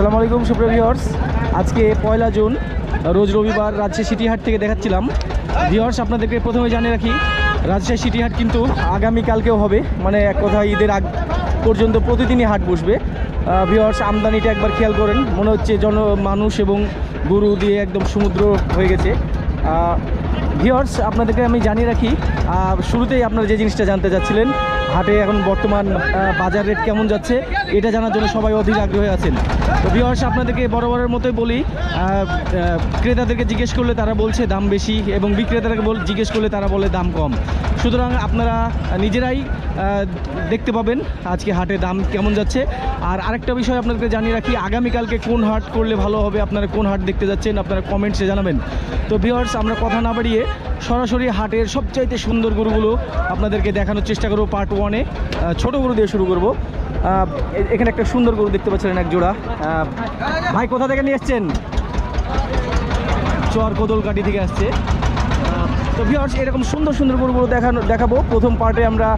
আসসালামু আলাইকুম, সুপ্রিয় ভিউয়ার্স আজকে পয়লা জুন, রোজ রবিবার রাজশাহী সিটিহাট থেকে দেখাচ্ছিলাম। ভিউয়ার্স আপনাদেরকে প্রথমে জানিয়ে রাখি, রাজশাহী সিটি হাট কিন্তু আগামীকালকেও হবে। মানে এক কথা, ঈদের আগ পর্যন্ত প্রতিদিনই হাট বসবে। ভিউয়ার্স আমদানিটা একবার খেয়াল করেন। মনে হচ্ছে জন মানুষ এবং গরু দিয়ে একদম সমুদ্র হয়ে গেছে। ভিওর্স আপনাদেরকে আমি জানিয়ে রাখি শুরুতেই আপনারা যে জিনিসটা জানতে চাচ্ছিলেন হাটে এখন বর্তমান বাজার রেট কেমন যাচ্ছে, এটা জানার জন্য সবাই অধীর আগ্রহী আছেন। তো ভিওর্স আপনাদেরকে বরাবরের মতোই বলি ক্রেতাদেরকে জিজ্ঞেস করলে তারা বলছে দাম বেশি, এবং বিক্রেতাদেরকে বল জিজ্ঞেস করলে তারা বলে দাম কম। সুতরাং আপনারা নিজেরাই দেখতে পাবেন আজকে হাটে দাম কেমন যাচ্ছে। আর আরেকটা বিষয় আপনাদেরকে জানিয়ে রাখি, আগামীকালকে কোন হাট করলে ভালো হবে, আপনারা কোন হাট দেখতে যাচ্ছেন, আপনারা কমেন্টসে জানাবেন। তো ভিওর্স আমরা কথা না বাড়িয়ে সরাসরি হাটের সবচাইতে সুন্দর গরুগুলো আপনাদেরকে দেখানোর চেষ্টা করব পার্ট ওয়ানে ছোট গরু দিয়ে শুরু করব। এখানে একটা সুন্দর গরু দেখতে পাচ্ছেন এক জোড়া। ভাই, কোথা থেকে নিয়ে এসছেন? চর কোদলকাটি থেকে আসছে। তো ভিউয়ার্স এরকম সুন্দর সুন্দর গরুগুলো দেখানো, দেখাবো। প্রথম পার্টে আমরা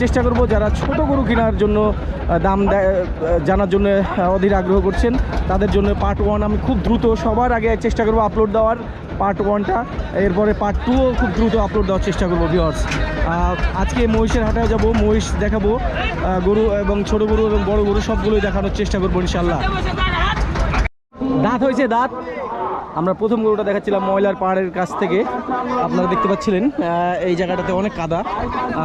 চেষ্টা করব যারা ছোট গরু কেনার জন্য দাম জানার জন্য অধীর আগ্রহ করছেন, তাদের জন্য পার্ট ওয়ান আমি খুব দ্রুত, সবার আগে চেষ্টা করব আপলোড দেওয়ার পার্ট ওয়ানটা এরপরে পার্ট টুও খুব দ্রুত আপলোড দেওয়ার চেষ্টা করব ভিউয়ার্স আজকে মহিষের হাটে যাব, মহিষ দেখাবো গরু এবং ছোট গরু এবং বড় গরু সবগুলোই দেখানোর চেষ্টা করব ইনশাল্লাহ দাঁত হয়েছে দাঁত? আমরা প্রথম গরুটা দেখাচ্ছিলাম ময়লার পাহাড়ের কাছ থেকে। আপনারা দেখতে পাচ্ছিলেন এই জায়গাটাতে অনেক কাদা।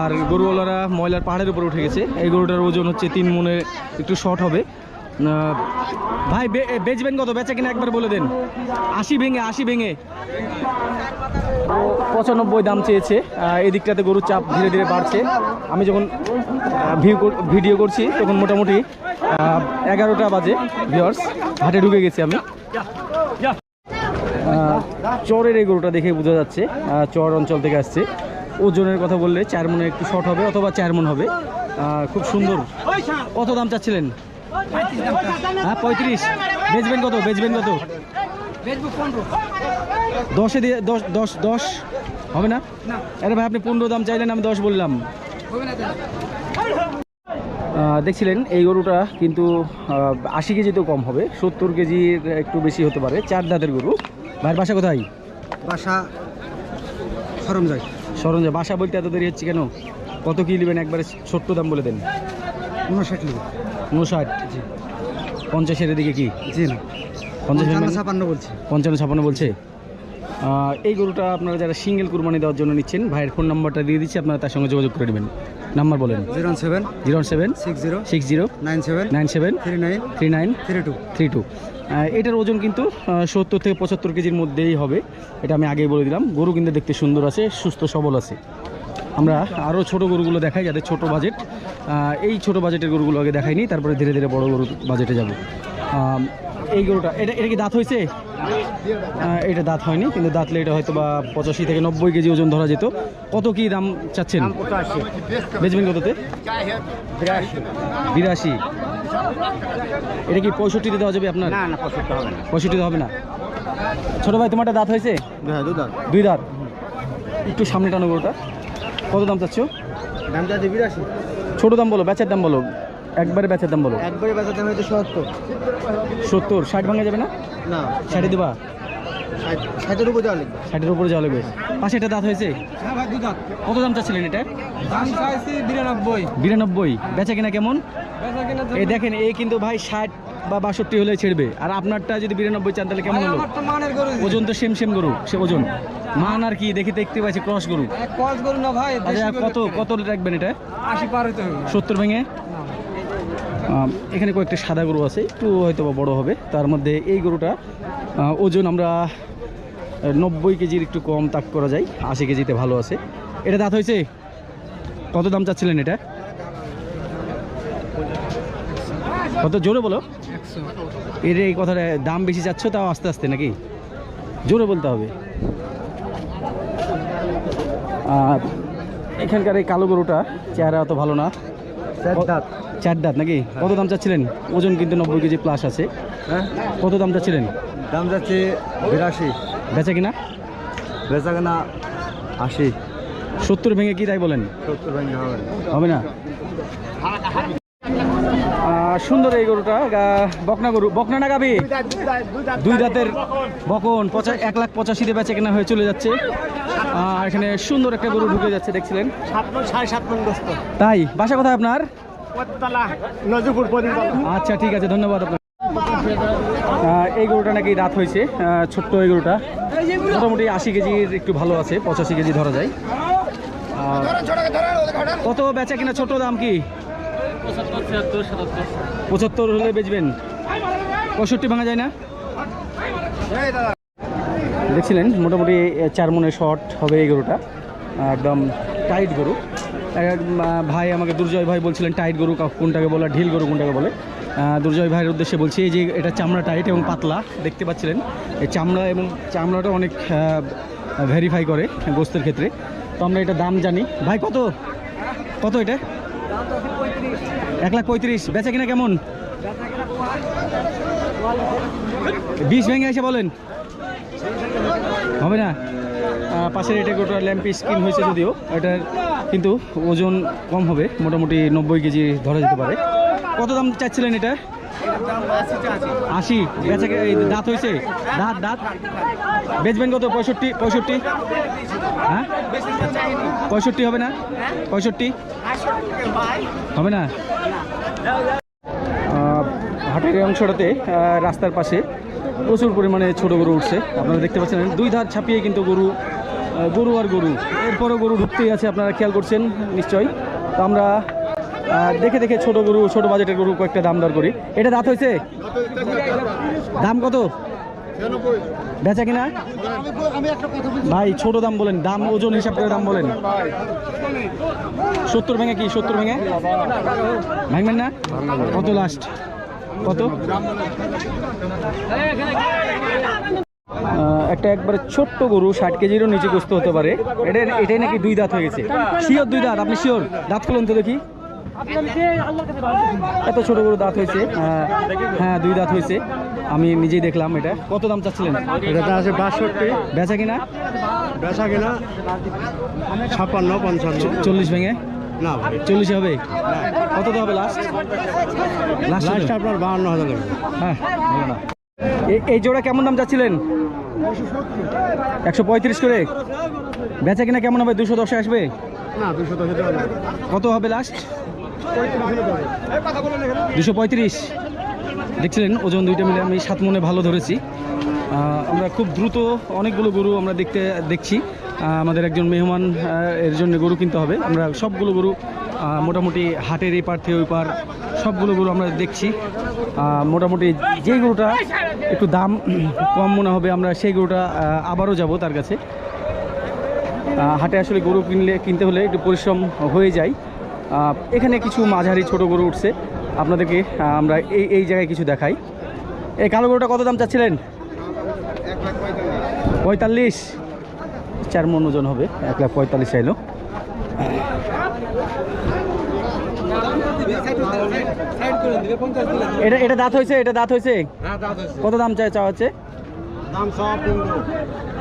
আর গরুওয়ালারা ময়লার পাহাড়ের উপরে উঠে গেছে। এই গরুটার ওজন হচ্ছে তিন মনে একটু শর্ট হবে। ভাই বেচবেন কত? বেচা কিনা একবার বলে দেন। আশি ভেঙে আশি ভেঙে। পঁচানব্বই দাম চেয়েছে। আহ, এই দিকটাতে গরুর চাপ ধীরে ধীরে বাড়ছে। আমি যখন ভিডিও করছি তখন মোটামুটি এগারোটা বাজে ভিওর্স হাটে ঢুকে গেছি আমি। চরের এই গরুটা দেখে বোঝা যাচ্ছে চর অঞ্চল থেকে আসছে। ওজনের কথা বললে চার মনে একটু শর্ট হবে অথবা চার মন হবে। খুব সুন্দর। কত দাম চাচ্ছিলেন? হ্যাঁ পঁয়ত্রিশ। বেচবেন কত? বেচবেন কত? দশে দিয়ে দশ দশ দশ? হবে না? আরে ভাই, আপনি পনেরো দাম চাইলেন, আমি দশ বললাম। দেখছিলেন, এই গরুটা কিন্তু আশি কেজিতেও কম হবে। সত্তর কেজির একটু বেশি হতে পারে, চার দাঁতের গরু। ভাইয়ের বাসা কোথায়? বাসা সরম যায় সরঞ্জাম বাসা বলতে এত দেরি হচ্ছে কেন? কত কি নেবেন? একবারে ছোট্ট দাম বলে দেন। উনষাট লিখে উনষাট জি। পঞ্চাশের দিকে কি? জি না। পঞ্চাশ ছাপান্ন বলছি। পঞ্চান্ন ছাপান্ন বলছে। এই গরুটা আপনারা যারা সিঙ্গেল কুরবানি দেওয়ার জন্য নিচ্ছেন ভাইয়ের ফোন নাম্বারটা দিয়ে দিচ্ছি আপনারা তার সঙ্গে যোগাযোগ করে নেবেন। নাম্বার বলেন। Zero seven zero seven six zero six zero nine seven nine seven three nine three nine three two three two. এটার ওজন কিন্তু সত্তর থেকে পঁচাত্তর কেজির মধ্যেই হবে। এটা আমি আগেই বলে দিলাম। গরু কিন্তু দেখতে সুন্দর আছে সুস্থ সবল আছে। আমরা আরও ছোট গরুগুলো দেখাই যাদের ছোট বাজেট এই ছোট বাজেটের গরুগুলো আগে দেখাইনি তারপরে ধীরে ধীরে বড় গরুর বাজেটে যাব। এই গরুটা এটা এটা কি দাঁত হয়েছে? এটা দাঁত হয়নি কিন্তু দাঁতলে এটা হয়তো বা পঁচাশি থেকে নব্বই কেজি ওজন ধরা যেত। কত কি দাম চাচ্ছেন? বেচবেন কততে? বিরাশি। এটা কি পঁয়ষট্টিতে দেওয়া যাবে আপনার? না না পঁয়ষট্টি হবে না। পঁয়ষট্টিতে হবে না। ছোট ভাই তোমারটা দাঁত হয়েছে? হ্যাঁ দুই দাঁত। একটু সামনে টানো ওটা কত দাম চাচ্ছ? দাম চাচ্ছি বিরাশি। ছোট দাম বলো বেচার দাম বলো। একবারে বেচার দাম বলো। একবারে বেচার দাম হচ্ছে সত্তর। সত্তর ষাট ভাঙা যাবে না? না। ষাটে দেবা? ষাটের উপর লিখবে ষাটের উপরে যাওয়া লাগবে। পাশে এটা দাঁত হয়েছে? হ্যাঁ ভাই দুধার কত দাম চাচ্ছিলেন এটা? দাম চাইছি বিরানব্বই। বিরানব্বই। বেচা কিনা কেমন? বেচা কিনা এই দেখেন এই কিন্তু ভাই ষাট বা বাষট্টি হলে ছেড়বে। আর আপনারটা যদি বিরানব্বই চান তাহলে কেমন হলো? ওজন তো সেম সেম গরু সে ওজন। মান আর কি দেখে দেখতে পাচ্ছি ক্রস গরু। না ভাই কত কত রাখবেন এটা? আশি পার হইতে হবে। সত্তর ভেঙে? এখানে কয়েকটা সাদা গরু আছে একটু হয়তো বা বড় হবে। তার মধ্যে এই গরুটা ওজন আমরা নব্বই কেজির একটু কম তাক করা যায়, আশি কেজিতে ভালো আছে। এটা দাঁত হয়েছে? কত দাম চাচ্ছিলেন এটা? কত জোরে বলো? এর এই কথাটা, দাম বেশি চাচ্ছ তাও আস্তে আস্তে নাকি? জোরে বলতে হবে। আর এখানকার এই কালো গরুটা, চেহারা অত ভালো না। চার দাঁত নাকি? কত দাম চাচ্ছিলেন? ওজন কিন্তু নব্বই কেজি প্লাস আছে। হ্যাঁ? কত দাম চাচ্ছিলেন? দাম যাচ্ছে বিরাশি। বেচা কিনা? বেচা কেনা আশি। সত্তর ভেঙে কি তাই বলেন? সত্তর ভাঙি হবে হবে না? সুন্দর এই গরুটা। বকনা গরু। বকনা না গাবি দুই দাঁতের বকন। পঁচা এক লাখ পঁচাশিতে বেচে কেনা হয়ে চলে যাচ্ছে। আর এখানে সুন্দর একটা গরু ঢুকে যাচ্ছে দেখছিলেন? সাত সাড়ে সাত তাই বাসা কোথায় আপনার? আচ্ছা ঠিক আছে, ধন্যবাদ এই গরুটা নাকি রাত হয়েছে ছোট্ট এই গরুটা। মোটামুটি আশি কেজির একটু ভালো আছে, পঁচাশি কেজি ধরা যায়। কত বেচা কিনা ছোট দাম কি? পঁচাত্তর হলে বেচবেন। পঁয়ষট্টি ভাঙা যায় না? দেখছিলেন, মোটামুটি চার মনে শর্ট হবে এই গরুটা। একদম টাইট গরু। ভাই আমাকে দুর্জয় ভাই বলছিলেন টাইট গরু কোনটাকে বলে ঢিল গরু কোনটাকে বলে? দুর্জয় ভাইয়ের উদ্দেশ্যে বলছি, এই যে এটা চামড়া টাইট এবং পাতলা, দেখতে পাচ্ছিলেন? এই চামড়া এবং চামড়াটা অনেক ভেরিফাই করে গোস্তের ক্ষেত্রে। তো আমরা এটা দাম জানি। ভাই, কত? কত এটা? এক লাখ পঁয়ত্রিশ। বেচা কিনা কেমন? বিষ ভেঙে এসে বলেন। হবে না? পাশের এটা গোটা ল্যাম্পি স্কিন হয়েছে যদিও এটার কিন্তু ওজন কম হবে, মোটামুটি নব্বই কেজি ধরা যেতে পারে। কত দাম চাচ্ছিলেন এটা? আশি, বেচা দাঁত হয়েছে? দাঁত দাঁত? বেচবেন কত? পঁয়ষট্টি পঁয়ষট্টি? হ্যাঁ? পঁয়ষট্টি হবে না? পঁয়ষট্টি? হবে না? হাটের অংশটাতে রাস্তার পাশে প্রচুর পরিমাণে ছোট গরু উঠছে। আপনারা দেখতে পাচ্ছেন, দুই ধার ছাপিয়ে কিন্তু গরু গরু আর গরু। এরপরও গরু ঢুকতেই আছে, আপনারা খেয়াল করছেন, নিশ্চয়ই। তো আমরা দেখে দেখে ছোট গরু, ছোট বাজেটের গরু কয়েকটা দাম দর করি। এটা দাঁত হয়েছে? দাম কত? বেচা কিনা? ভাই, ছোট দাম বলেন, দাম, ওজন হিসাব করে দাম বলেন। সত্তর ভেঙে কি, সত্তর ভেঙে? ভাঙবেন না? কত লাস্ট কত? একটা একবারে ছোট্ট গরু ষাট কেজিরও নিচে গোস্ত হতে পারে। এটা এটাই নাকি দুই দাঁত হয়ে গেছে। শিওর দুই দাঁত। আপনি শিওর দাঁত খুলুন তো দেখি। এত ছোট গরু দাঁত হয়েছে। হ্যাঁ দুই দাঁত হয়েছে। আমি নিজেই দেখলাম এটা। কত দাম চাচ্ছিলেন? এটা আছে বাষট্টি। বেচা কিনা? বেচা কিনা ছাপ্পান্ন পঞ্চান্ন। চল্লিশ ভেঙে? না চল্লিশে হবে? কত হবে লাস্ট লাস্ট আপনার বাহান্ন হাজার হ্যাঁ না। এই- জোড়া কেমন দাম চাচ্ছিলেন একশো পঁয়ত্রিশ করে? বেচা কিনা কেমন হবে? দুশো দশে আসবে? কত হবে লাস্ট দুশো পঁয়ত্রিশ। দেখছিলেন ওজন দুইটা মিলে আমি সাত মনে ভালো ধরেছি। আমরা খুব দ্রুত অনেকগুলো গরু আমরা দেখতে দেখছি। আমাদের একজন মেহমান এর জন্য গরু কিনতে হবে। আমরা সবগুলো গরু মোটামুটি হাটের এই পার থেকে ওই পার সবগুলো গরু আমরা দেখছি। মোটামুটি যেই গরুটা একটু দাম কম মনে হবে, আমরা সেই গরুটা আবারও যাব তার কাছে। হাটে আসলে গরু কিনলে, কিনতে হলে একটু পরিশ্রম হয়ে যায়। এখানে কিছু মাঝারি ছোট গরু উঠছে, আপনাদেরকে আমরা এই এই জায়গায় কিছু দেখাই। এই কালো গরুটা কত দাম চাচ্ছিলেন? পঁয়তাল্লিশ। চার মন ওজন হবে, এক লাখ পঁয়তাল্লিশ চাইলো। এটা এটা দাঁত হয়েছে? এটা দাঁত হয়েছে? কত দাম চাই চাওয়া হচ্ছে?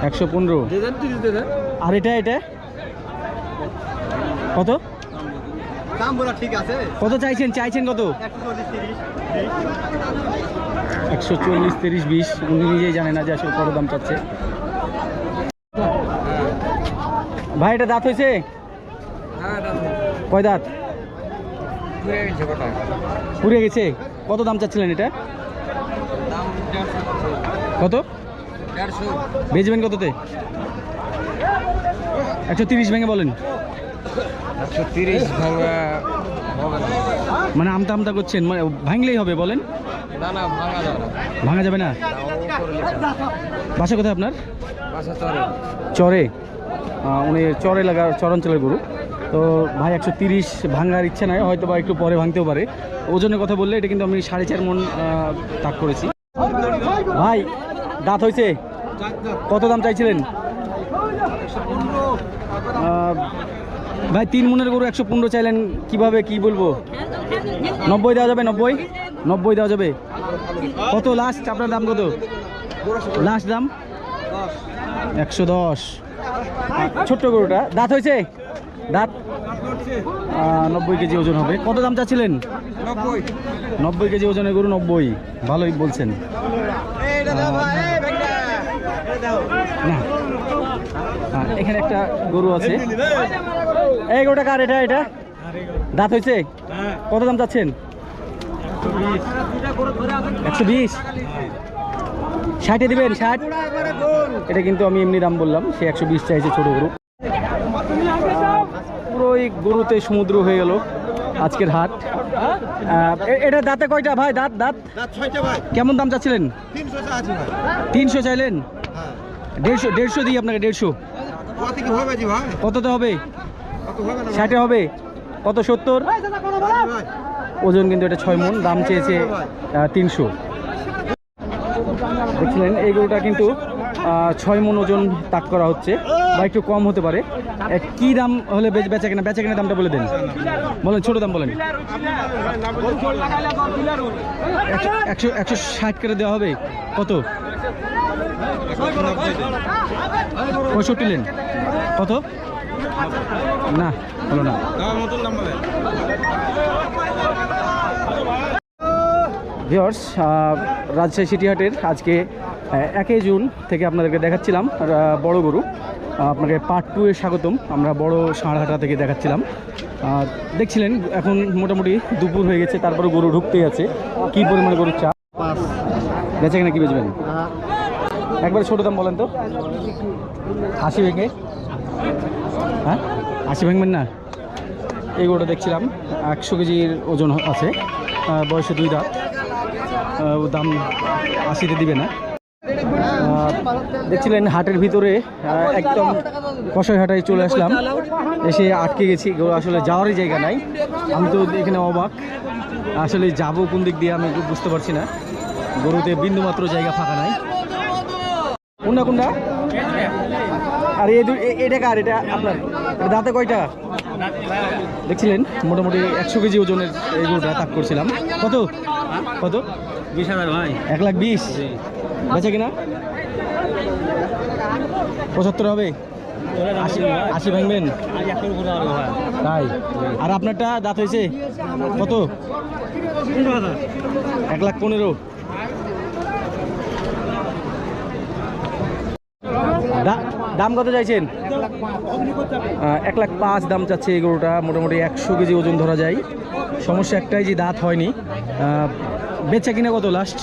একশো পনেরো। আর এটা এটা? কত? কত চাইছেন? চাইছেন কত? একশো চল্লিশ তিরিশ বিশ। উনি নিজেই জানে না যে আসলে কত দাম চাচ্ছে। ভাই এটা দাঁত হয়েছে। কয় দাঁত? পুড়ে গেছে? কত দাম চাচ্ছিলেন এটা? কত? বেচবেন কততে? একশো তিরিশ ভেঙে বলেন। একশো তিরিশ ভাঙা মানে আমতা আমতা করছেন মানে ভাঙলেই হবে বলেন। না না ভাঙা যাবে না। ভাঙা যাবে না? বাসা কোথায় আপনার? চরে। চরে। উনি চরে লাগা চরাঞ্চলের গরু। তো ভাই একশো তিরিশ ভাঙার ইচ্ছে নাই হয়তো বা একটু পরে ভাঙতেও পারে। ওজনের কথা বললে এটা কিন্তু আমি সাড়ে চার মন তাক করেছি। ভাই, দাঁত হয়েছে? কত দাম চাইছিলেন? ভাই, তিন মনের গরু একশো পনেরো চাইলেন, কীভাবে, কি বলব? নব্বই দেওয়া যাবে, নব্বই? নব্বই দেওয়া যাবে। কত লাস্ট আপনার দাম কত? লাস্ট দাম? একশো দশ। ছোট্ট গরুটা। দাঁত হয়েছে? দাঁত? নব্বই কেজি ওজন হবে। কত দাম চাচ্ছিলেন? নব্বই। কেজি ওজনের গরু নব্বই। ভালোই বলছেন। না। এখানে একটা গরু আছে। এই গোটা কার? এটা এটা? দাঁত হয়েছে? কত দাম চাচ্ছেন? একশো বিশ। ষাটে দিবেন ষাট? এটা কিন্তু আমি এমনি দাম বললাম। সে একশো বিশ চাইছে ছোট গরু। পুরোই গরুতে সমুদ্র হয়ে গেল আজকের হাট। এটা দাঁতে কয়টা ভাই? দাঁত দাঁত? কেমন দাম চাচ্ছিলেন? তিনশো চাইলেন? হ্যাঁ। দেড়শো দেড়শো দিই আপনাকে দেড়শো। কত কি হবে কততে হবে? ষাটে হবে? কত সত্তর? ওজন কিন্তু এটা ছয় মন দাম চেয়েছে তিনশো। দেখছিলেন এই গরুটা কিন্তু ছয় মন ওজন তাক করা হচ্ছে বা একটু কম হতে পারে। কি দাম হলে বেচ- কেনা বেচা কেনা দামটা বলে দেন। বলেন, ছোট দাম বলেন। একশো- একশো ষাট করে দেওয়া হবে। কত? পঁয়ষট্টি লেন। কত? না, হলো না। ভিওর্স রাজশাহী সিটি হাটের আজকে একই জুন থেকে আপনাদেরকে দেখাচ্ছিলাম বড় গরু। আপনাকে পার্ট টু এর স্বাগতম। আমরা বড় সাঁড়হাটা থেকে দেখাচ্ছিলাম। দেখছিলেন এখন মোটামুটি দুপুর হয়ে গেছে তারপরে গরু ঢুকতেই আছে। কি পরিমাণে গরুর চা বেচে কিনা কি বেচবেন? একবারে ছোটো দাম বলেন তো। আশি ভেঙে? হ্যাঁ? আশি ভাঙবেন না? এই গরুটা দেখছিলাম একশো কেজির ওজন আছে। বয়সে দুই দাঁত। দাম আশিতে দিবে না। দেখছিলেন হাটের ভিতরে একদম কষাই হাটায় চলে আসলাম। এসে আটকে গেছি আসলে যাওয়ারই জায়গা নাই। আমি তো এখানে অবাক। আসলে যাব কোন দিক দিয়ে আমি একটু বুঝতে পারছি না। গরুতে বিন্দুমাত্র জায়গা ফাঁকা নাই। কোনটা কোনটা আর এটা কার? এটা আপনার? দাঁতে কয়টা? দেখছিলেন মোটামুটি একশো কেজি ওজনের এই গরুটা তাক করছিলাম। কত? কত? বিশ হাজার ভাই। এক লাখ বিশ? বেচে কিনা? পঁচাত্তর হবে? আশি ভাঙবেন? তাই? আর আপনারটা দাঁত হয়েছে? কত? এক লাখ পনেরো। দাম কত চাইছেন? এক লাখ পাঁচ দাম চাচ্ছে এই গরুটা। মোটামুটি একশো কেজি ওজন ধরা যায়। সমস্যা একটাই যে দাঁত হয়নি। বেচা কিনা কত লাস্ট?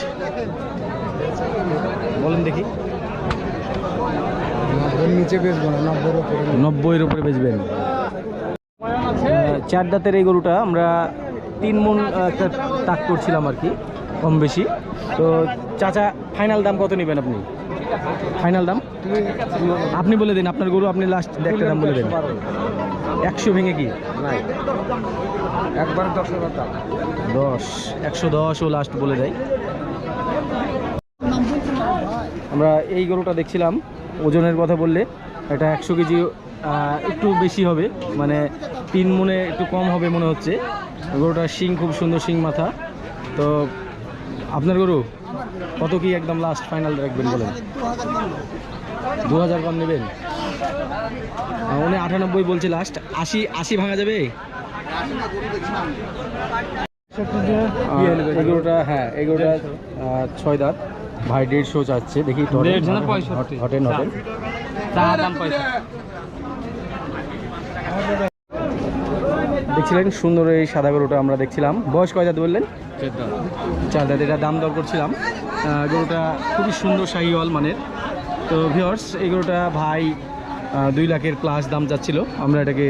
বলেন দেখি। নিচে বেচবো না নব্বই উপরে নব্বইয়ের উপরে বেচবেন। চার দাঁতের এই গরুটা আমরা তিন মন একটা তাক করছিলাম আর কি কম বেশি। তো চাচা ফাইনাল দাম কত নেবেন আপনি? ফাইনাল দাম? আপনি বলে দিন আপনার গরু আপনি লাস্ট একটা দাম বলে দেন। একশো ভেঙে কি? একবার দশ দশ একশো দশ ও লাস্ট বলে দেয়। আমরা এই গরুটা দেখছিলাম ওজনের কথা বললে। এটা একশো কেজি একটু বেশি হবে মানে তিন মনে একটু কম হবে মনে হচ্ছে। গরুটার শিং খুব সুন্দর শিং মাথা। তো আপনার গরু কত কি একদম লাস্ট ফাইনাল রাখবেন বলেন? দু হাজার কম নেবেন। উনি আটানব্বই বলছে লাস্ট আশি আশি ভাঙা যাবে? হ্যাঁ এই গরুটা ছয় দাঁত। ভাই দেড়শো চাচ্ছে দেখি? হটেন দেখছিলেন সুন্দর এই সাদা গরুটা আমরা দেখছিলাম। বয়স কয় দাঁত বললেন? চার দাঁত এটা দাম দর করছিলাম। গরুটা খুবই সুন্দর শাহিওয়াল মানের। তো ভিওর্স এই গরুটা ভাই দুই লাখের প্লাস দাম যাচ্ছিল আমরা এটাকে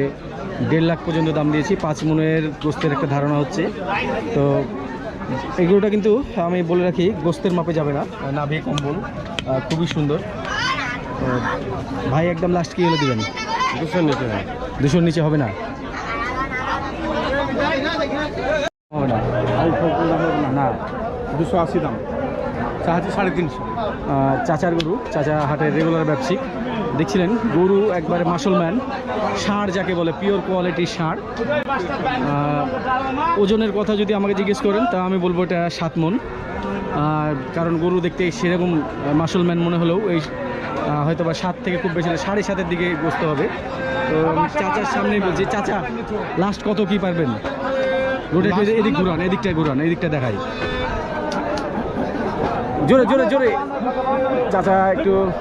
দেড় লাখ পর্যন্ত দাম দিয়েছি। পাঁচ মনের গোস্তের একটা ধারণা হচ্ছে। তো এই গরুটা কিন্তু আমি বলে রাখি গোস্তের মাপে যাবে না। নাভি কম্বল খুবই সুন্দর। তো ভাই একদম লাস্ট কি হলে দেবেন দুশোর নিচে দুশোর নিচে হবে না? হবে না? না। দুশো আশি দাম। চাহাজি সাড়ে তিনশো। চাচার গরু চাচা হাটের রেগুলার ব্যবসায়িক। দেখছিলেন গরু একবারে মাসলম্যান ষাঁড় যাকে বলে পিওর কোয়ালিটির ষাঁড় ওজনের কথা যদি আমাকে জিজ্ঞেস করেন তা আমি বলব এটা সাত মন। আর কারণ গরু দেখতে সেরকম মাসলম্যান মনে হলেও এই হয়তো বা সাত থেকে খুব বেশি সাড়ে সাতের দিকে বসতে হবে। তো চাচার সামনে বলছি চাচা লাস্ট কত কি পারবেন? রোডে এদিক ঘুরান এদিকটায় ঘুরান এদিকটা দেখাই। জোরে জোরে জোরে। চাচা একটু।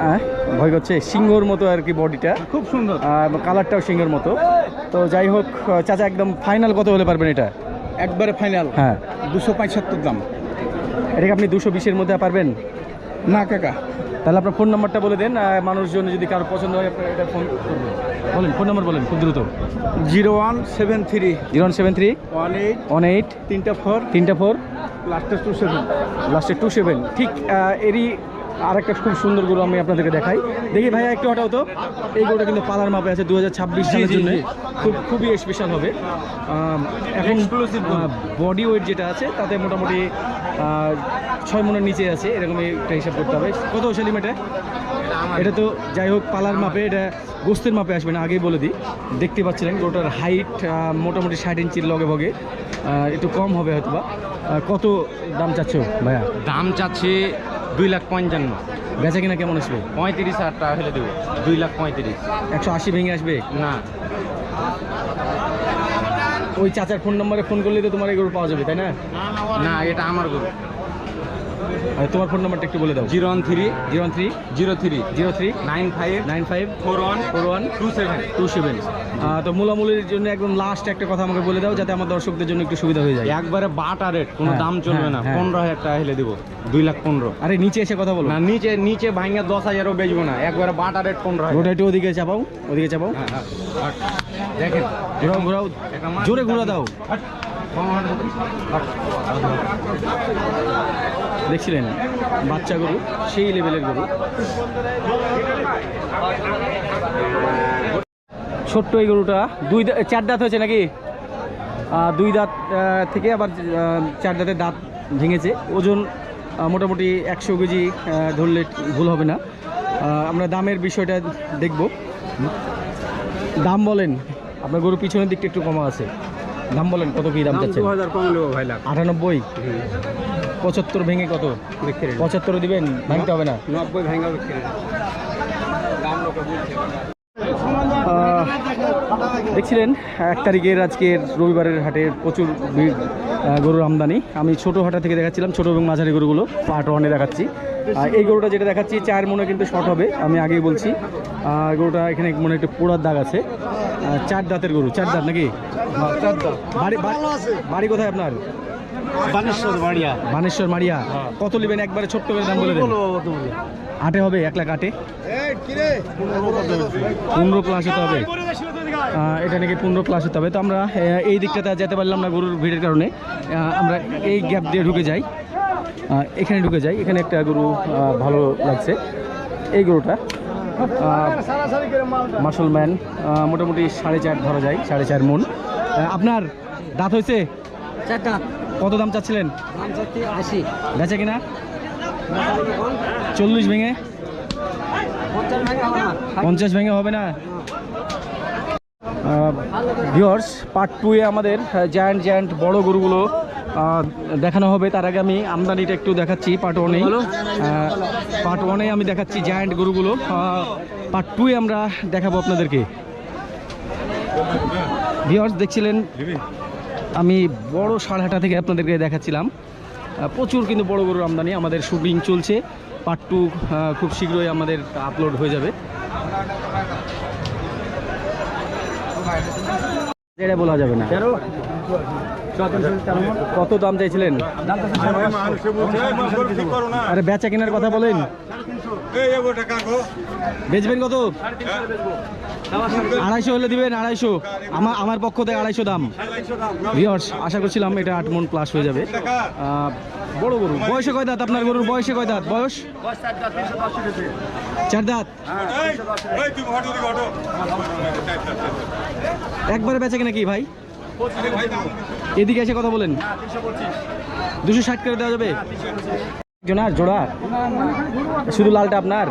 আহ, ভয়। করছে? সিংহর মতো আর কি বডিটা। খুব সুন্দর। কালারটাও সিংহর মতো। তো যাই হোক চাচা একদম ফাইনাল কত হলে পারবেন এটা? একবারে ফাইনাল। হ্যাঁ। দুশো পঁয়ষট্টর দাম। এটাকে আপনি দুশো বিশের মধ্যে পারবেন? না কাকা। তাহলে আপনার ফোন নাম্বারটা বলে দেন মানুষজন যদি কারও পছন্দ হয় আপনার এটা ফোন করবেন। বলেন ফোন নাম্বার বলেন খুব দ্রুত। Zero one seven three zero one seven three one eight one eight তিনটা ফোর তিনটা ফোর লাস্টে টু সেভেন। লাস্টে টু সেভেন। ঠিক এরই আর একটা খুব সুন্দর গরু আমি আপনাদেরকে দেখাই। দেখি ভাইয়া একটু হটাও তো। এই গরুটা কিন্তু পালার মাপে আছে দু হাজার ছাব্বিশ সালের জন্য। খুব খুবই স্পেশাল হবে। এখন বডি ওয়েট যেটা আছে তাতে মোটামুটি ছয় মনের নিচে আছে এরকম একটা হিসাব করতে হবে। কত সেলিম এটা এটা তো যাই হোক পালার মাপে এটা গোস্তের মাপে আসবে না আগেই বলে দিই। দেখতে পাচ্ছিলেন গরুটার হাইট মোটামুটি ষাট ইঞ্চির লগে ভগে। একটু কম হবে হয়তো বা কত দাম চাচ্ছ ভাইয়া? দাম চাচ্ছি দুই লাখ পঞ্চান্ন। বেচা কিনা কেমন আসবে? পঁয়ত্রিশ হাজার টাকা ফেলে দেবো। দুই লাখ পঁয়ত্রিশ। একশো আশি ভেঙে আসবে? না। ওই চাচার ফোন নম্বরে ফোন করলে তো তোমার এই গরু পাওয়া যাবে তাই না? না এটা আমার গরু। তোমার ফোন নাম্বারটা একটু বলে দাও। Zero one three. Zero one three zero three zero three nine five nine five four one four one two seven. Two seven. তো মূলামূলির জন্য একদম লাস্ট একটা কথা আমাকে বলে দাও যাতে আমার দর্শকদের জন্য একটু সুবিধা হয়ে যায়। একবারে বাটা রেট কোনো হ্যাঁ, দাম চলবে হ্যাঁ, না। হ্যাঁ। পনেরো হাজার টাকা হেলে দেবো দুই লাখ পনেরো। আরে নিচে এসে কথা বলো। না নিচে নিচে ভাঙে দশ হাজারও বেচবো না। একবারে বাটা রেট পনেরো হাজার। একটু ওদিকে চাপাও ওদিকে চাপাও। দেখেন। ঘোরাও ঘোরাও। জোরে ঘোরা দাও। দেখছিলেন বাচ্চা গরু, সেই লেভেলের গরু। ছোট্ট এই গরুটা, দুই চার দাঁত হয়েছে নাকি? দুই দাঁত থেকে আবার চার দাঁতের দাঁত ভেঙেছে। ওজন মোটামুটি একশো কেজি ধরলে ভুল হবে না। আমরা দামের বিষয়টা দেখব। দাম বলেন, আপনার গরু পিছনের দিকটা একটু কমা আছে। দাম বলেন কত কি দাম চাচ্ছেন? আটানব্বই? পঁচাত্তর ভেঙে কত? পঁচাত্তর দিবেন? ভাঙতে হবে না? নব্বই ভাঙা দেখছিলেন এক তারিখের আজকের রবিবারের হাটের প্রচুর ভিড় গরুর আমদানি। আমি ছোট হাটা থেকে দেখাচ্ছিলাম ছোট এবং মাঝারি গরুগুলো পার্ট ওয়ানে দেখাচ্ছি। আর এই গরুটা যেটা দেখাচ্ছি চার মনে কিন্তু শর্ট হবে আমি আগেই বলছি। গরুটা এখানে মনে একটু পোড়ার দাগ আছে। চার দাঁতের গরু চার দাঁত নাকি? বাড়ি বাড়ি- বাড়ি কোথায় আপনার? বানেশ্বর বাড়িয়া। বানেশ্বর মারিয়া কত নেবেন? একবারে ছোট্ট করে দাম বলে দেন। আটে হবে এক লাখ আটে। পনেরো প্লাস হতে হবে। এটা নাকি পনেরো প্লাস হতে হবে। তো আমরা এই দিকটাতে যেতে পারলাম না গরুর ভিড়ের কারণে। আমরা এই গ্যাপ দিয়ে ঢুকে যাই। এখানে ঢুকে যাই। এখানে একটা গরু ভালো লাগছে। এই গরুটা মার্শাল ম্যান মোটামুটি সাড়ে চার ধরা যায় সাড়ে চার মন। আপনার দাঁত হয়েছে? কত দাম চাচ্ছিলেন? আশি। বেচে কিনা? চল্লিশ ভেঙে? পঞ্চাশ ভাঙা হবে না? ভিওর্স পার্ট টুয়ে আমাদের জায়ান্ট জায়ান্ট বড় গরুগুলো দেখানো হবে। তার আগে আমি আমদানিটা একটু দেখাচ্ছি পার্ট ওয়ানে পার্ট ওয়ানে আমি দেখাচ্ছি জায়ান্ট গরুগুলো। পার্ট টুয়ে আমরা দেখাবো আপনাদেরকে। ভিওর্স দেখছিলেন? আমি বড় সাড়হাটা থেকে আপনাদেরকে দেখাচ্ছিলাম। প্রচুর কিন্তু বড় বড় আমদানি আমাদের শুটিং চলছে। পার্ট টু খুব শীঘ্রই আমাদের আপলোড হয়ে যাবে। এটা বলা যাবে না। কত দাম চাইছিলেন? আরে বেচা কেনার কথা বলেন। বেচবেন কত? আড়াইশো হলে দিবেন আড়াইশো। আমার আমার পক্ষ থেকে আড়াইশো দাম। ভিওর্স আশা করছিলাম এটা আট মন প্লাস হয়ে যাবে। বড় গরু। বয়সে কয় দাঁত আপনার গরুর? বয়সে কয় দাঁত? বয়স? চার দাঁত। একবারে বেচে কিনা কি ভাই? এদিকে এসে কথা বলেন। দুশো ষাট করে দেওয়া যাবে? জোনার জোড়া। শুধু লালটা আপনার।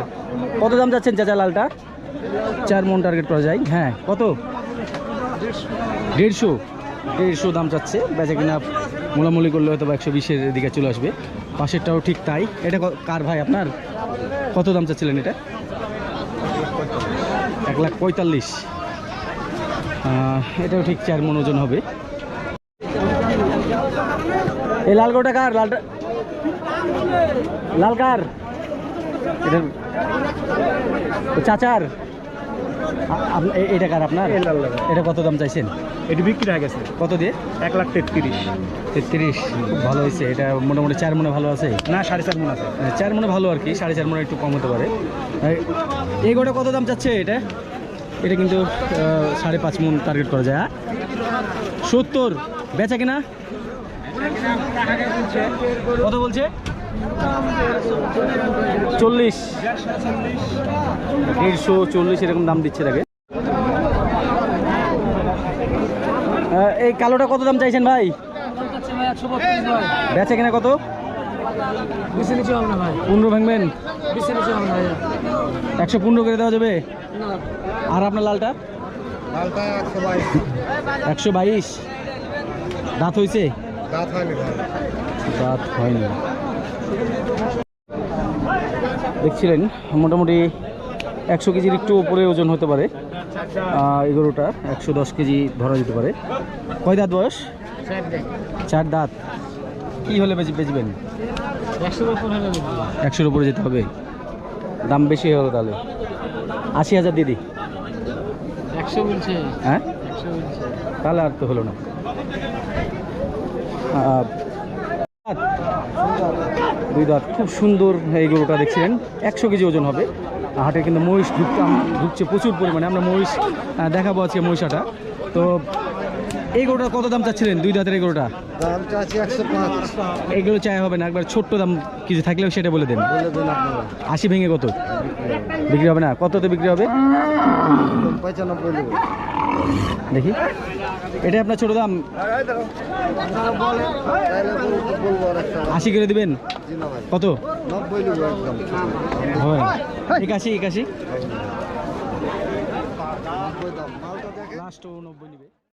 কত দাম যাচ্ছেন চাচা লালটা? চার মন টার্গেট করা যায়। হ্যাঁ কত? দেড়শো। দেড়শো দাম চাচ্ছে। বেচা কিনা মোলামুলি করলে হয়তো একশো বিশের দিকে চলে আসবে। পাশেরটাও ঠিক তাই। এটা কার ভাই আপনার? কত দাম চাচ্ছিলেন এটা? এক লাখ পঁয়তাল্লিশ। এটাও ঠিক চার মন ওজন হবে। এই লাল গোটা কার? লালটা লাল কার? এটা চাচার? এটা কার আপনার? এটা কত দাম চাইছেন? এটি বিক্রি হয়ে গেছে। কত দিয়ে? এক লাখ তেত্রিশ। তেত্রিশ ভালো হয়েছে। এটা মোটামুটি চার মনে ভালো আছে? না সাড়ে চার মন আছে। মানে চার মনে ভালো আর কি সাড়ে চার মনে একটু কম হতে পারে। এই- গোটা কত দাম চাচ্ছে এটা? এটা কিন্তু সাড়ে পাঁচ মন টার্গেট করা যায় হ্যাঁ? সত্তর বেচা কিনা? কত বলছে? চল্লিশ। দেড়শো চল্লিশ এরকম দাম দিচ্ছে তাকে। এই কালোটা কত দাম চাইছেন ভাই? বেচা কিনা কত? পনেরো ভাঙবেন? একশো পনেরো করে দেওয়া যাবে? আর আপনার লালটা? লালটা একশো বাইশ। দাঁত হয়েছে? দাঁত হয়নি দাঁত হয়নি। দেখছিলেন মোটামুটি একশো কেজির একটু উপরে ওজন হতে পারে। এগারোটা একশো দশ কেজি ধরা যেতে পারে। কয় দাঁত বয়স? চার দাঁত। কী হলে বেচি বেচবেন? হলে একশোর উপরে যেতে হবে। দাম বেশি গেলো তাহলে। আশি হাজার দিদি হ্যাঁ? তাহলে আর তো হলো না। দুই দাঁত। খুব সুন্দর এই গরুটা দেখছিলেন। একশো কেজি ওজন হবে। হাটে কিন্তু মহিষ ঢুকতে ঢুকছে প্রচুর পরিমাণে। আমরা মহিষ দেখাবো আজকে মহিষাটা। তো এই গরুটা কত দাম চাচ্ছিলেন? দুই দাঁতের এই গরুটা? এইগুলো চাই হবে না। একবার ছোট্ট দাম কিছু থাকলেও সেটা বলে দেন। আশি ভেঙে কত? বিক্রি হবে না? কততে বিক্রি হবে? পঁচানব্বই নেব দেখি। এটা আপনার ছোট দাম? আশি করে দিবেন? কত? একাশি একাশি? লাস্ট নব্বই নিবে।